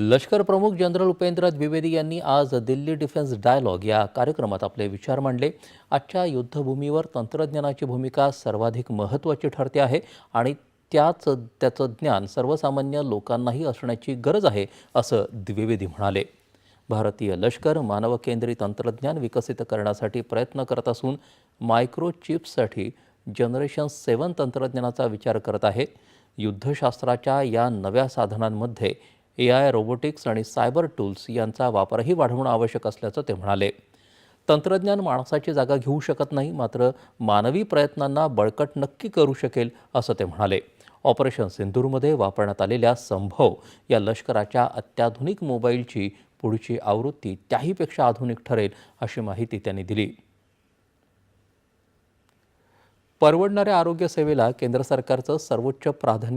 लष्कर प्रमुख जनरल उपेंद्र द्विवेदी यांनी आज दिल्ली डिफेन्स डायलॉग या कार्यक्रमात आपले विचार मांडले. आजच्या युद्धभूमीवर तंत्रज्ञानाची भूमिका सर्वाधिक महत्त्वाची ठरते आहे आणि त्याच त्याचं ज्ञान सर्वसामान्य लोकांनाही असण्याची गरज आहे असं द्विवेदी म्हणाले. भारतीय लष्कर मानवकेंद्री तंत्रज्ञान विकसित करण्यासाठी प्रयत्न करत असून मायक्रोचिप्ससाठी जनरेशन सेवन तंत्रज्ञानाचा विचार करत आहे. युद्धशास्त्राच्या या नव्या साधनांमध्ये ए आय रोबोटिक्स आणि सायबर टूल्स यांचा वापरही वाढवणं आवश्यक असल्याचं ते म्हणाले. तंत्रज्ञान माणसाची जागा घेऊ शकत नाही मात्र मानवी प्रयत्नांना बळकट नक्की करू शकेल असं ते म्हणाले. ऑपरेशन सिंधूरमध्ये वापरण्यात आलेल्या संभव या लष्कराच्या अत्याधुनिक मोबाईलची पुढची आवृत्ती त्याहीपेक्षा आधुनिक ठरेल अशी माहिती त्यांनी दिली. परवडणाऱ्या आरोग्य सेवेला केंद्र सरकारचं सर्वोच्च प्राधान्य